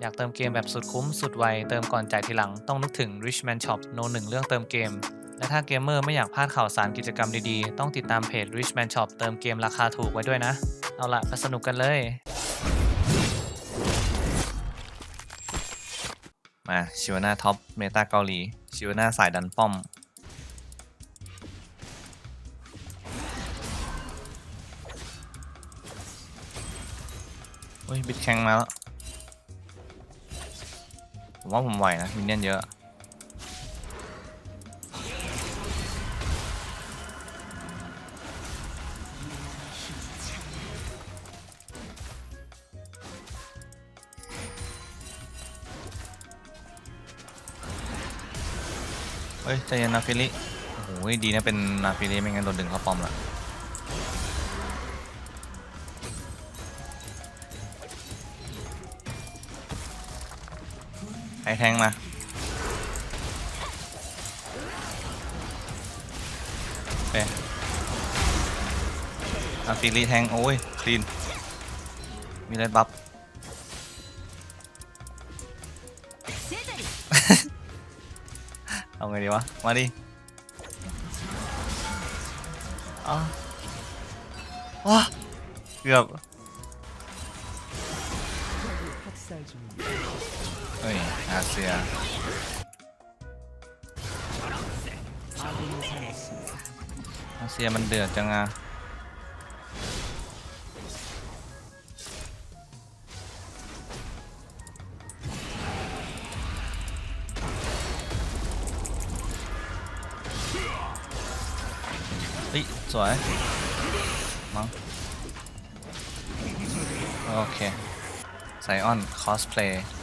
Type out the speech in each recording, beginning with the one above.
อยากเติมเกมแบบสุดคุ้มสุดไว เติมก่อนจ่ายทีหลัง ต้องนึกถึง Richman Shop โนหนึ่งเรื่องเติมเกม และถ้าเกมเมอร์ไม่อยากพลาดข่าวสารกิจกรรมดีๆ ต้องติดตามเพจ Richman Shop เติมเกมราคาถูกไว้ด้วยนะ เอาละไปสนุกกันเลย มาชิวานาท็อปเมตาเกาหลี ชิวานาสายดันป้อมเฮ้ย บิดแข่งมาแล้ว ผมว่าผมไหวนะมินเนี่ยนเยอะเฮ้ยใจเย็นนาฟิลิโอ้โหดีนะเป็นนาฟิลิไม่งั้นโดนดึงเข้าป้อมละ ใครแทงมา โอเคนาฟิลิแทง โอ้ย คลีน มีเลดบัฟเอาไงดีวะ มาดิอ้าวว้าเกือบ เฮ้ยอาเซียอาเซียมันเดือดจังอะเฮ้ยสวยมั้งโอเคไซออน คอสเพลย์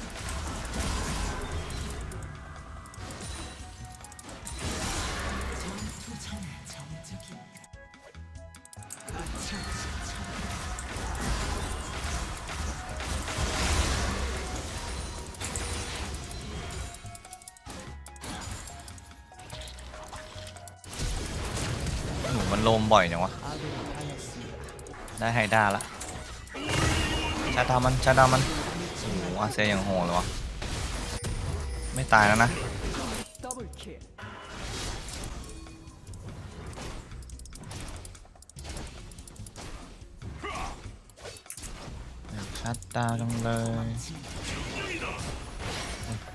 โลมบ่อยจังวะ ได้ไฮด้าละ ชาดามัน ชาดามัน โอ้โหอาเซียยังโหดเลยวะ ไม่ตายแล้วนะอยากชัดดาวจังเลย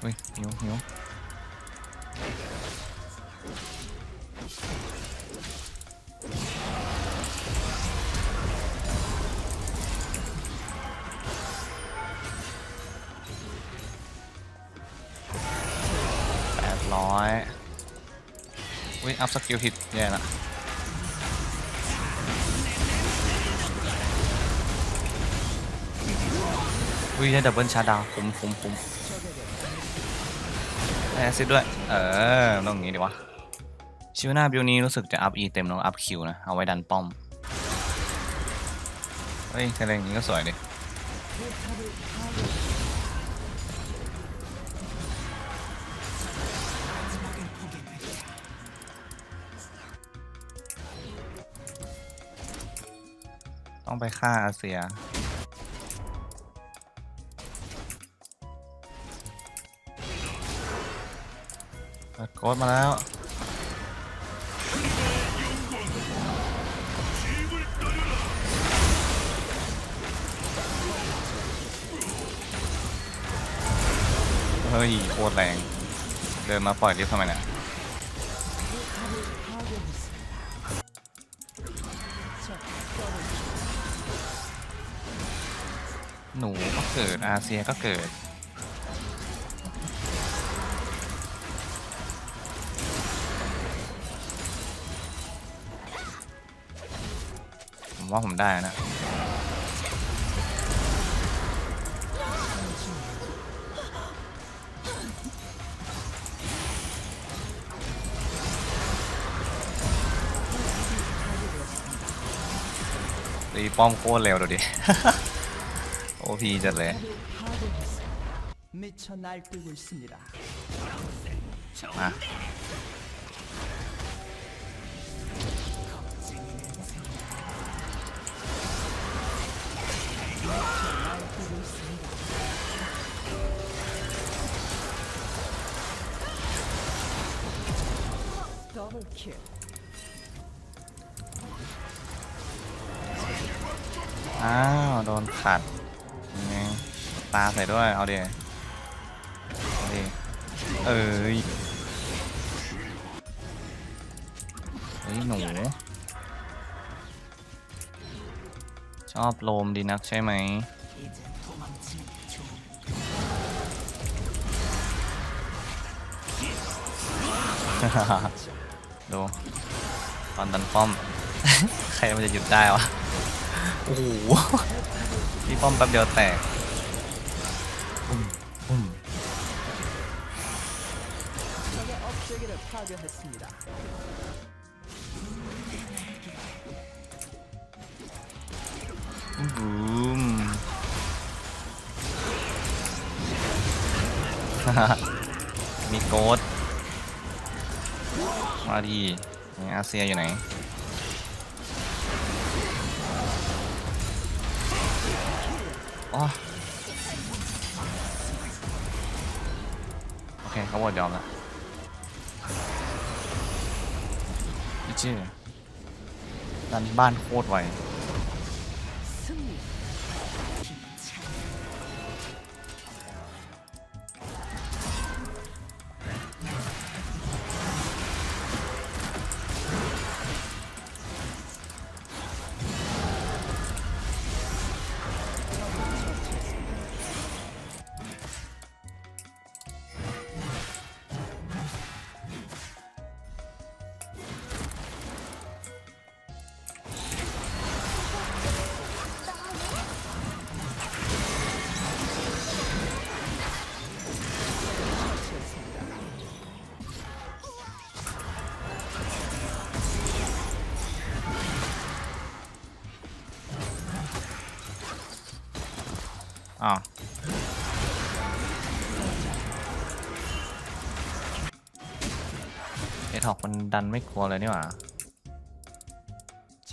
เฮ้ยหิวหิว อยอุ้ยอัพสกิลผิดแย่ละอุ้ยได้ดับเบิลชาดาวคุ้มคุ้มคุ้มได้แอซิดด้วย เออต้องอย่างงี้ดีวะ ชิวหน้าบิวนี้รู้สึกจะอัพ E เต็มแล้วอัพคิวนะ เอาไว้ดันป้อม เฮ้ยเทเลอย่างนี้ก็สวยดิ ต้องไปฆ่าอาเซียกดโค้ดมาแล้ว เฮ้ยโคตรแรง เดินมาปล่อยลิฟต์ทำไมเนี่ย หนูก็เกิดอาเซียก็เกิด ผมว่าผมได้นะตีป้อมโคตรเร็วดูดิ โอพีจัดเลย 미쳐 날뛰고 있습니다. มา 더블킬. อ้าวโดนขัดยังไง ตาใส่ด้วย เอาดิเอาดิเอ้ยเฮ้ยหนู ชอบโลมดีนักใช่ไหมดูตอนดันป้อม ใครมันจะหยุดได้วะ โอ้โหพี่ป้อมแป๊บเดียวแตก 적의 업체계를 파괴했습니다. บูม มีโกดมาดีนี่อาเซียอยู่ไหน อ๋อ เขาหมดยอมแล้วอีเจ้ดันบ้านโคตรไว อ้าวเอทอกมันดันไม่กลัวเลยนี่หว่า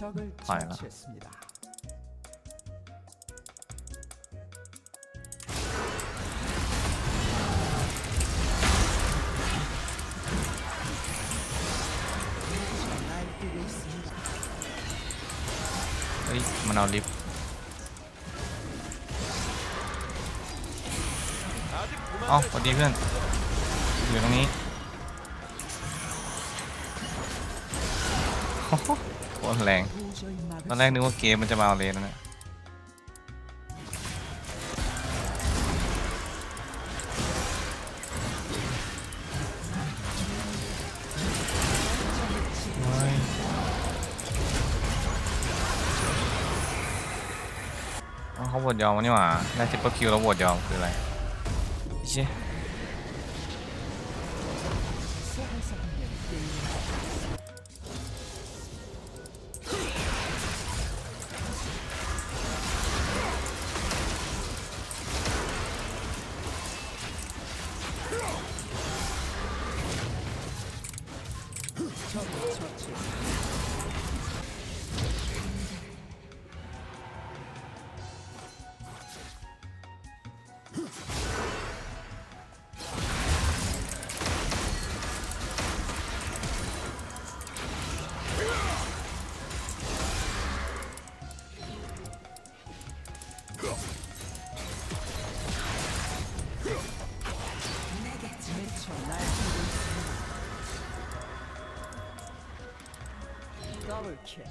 적을 아이고. 처치했습니다. '날뛰고 있습니다. เฮ้ย มันเอาลิฟต์ เอ้าสวัสดีเพื่อน อยู่ตรงนี้โคตรแรง ตอนแรกนึกว่าเกมมันจะมาเอาเลนนะ เขาโหวตยอมวะนี่หว่าได้ทิปเปอร์คิวแล้วบหวตยอมคืออะไร เ Double kill.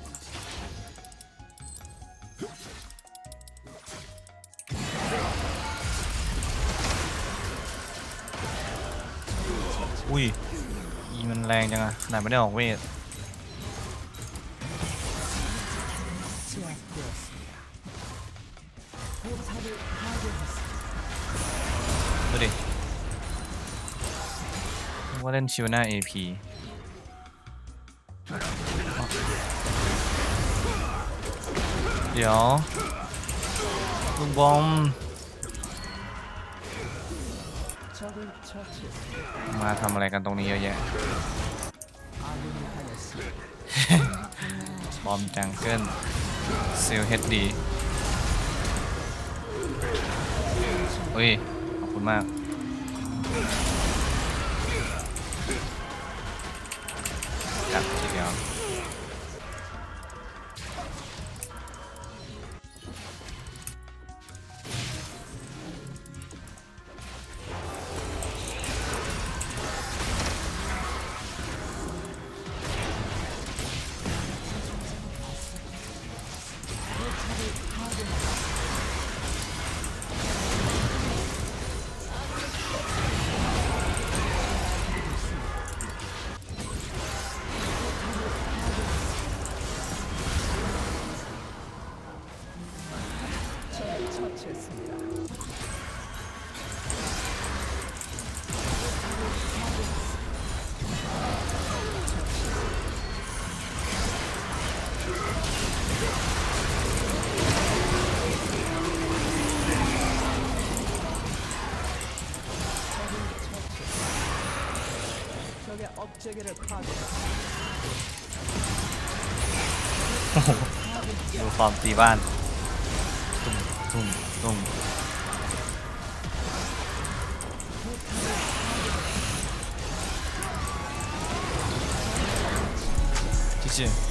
Ui, y mình lan chẳng à, này mới đeo quên. ดูดิว่าเล่นชิวหน้า AP เดี๋ยวลูกบอมมาทำอะไรกันตรงนี้เยอะแยะ บอมจังเกิลเซลเฮดดีอุ้ย ขอบคุณมาก 처치했습니다. 적의 업체계를 파괴. ดูฟอร์มตีบ้าน ตุ้มตุ้ม ตุ้มที่ชื่อ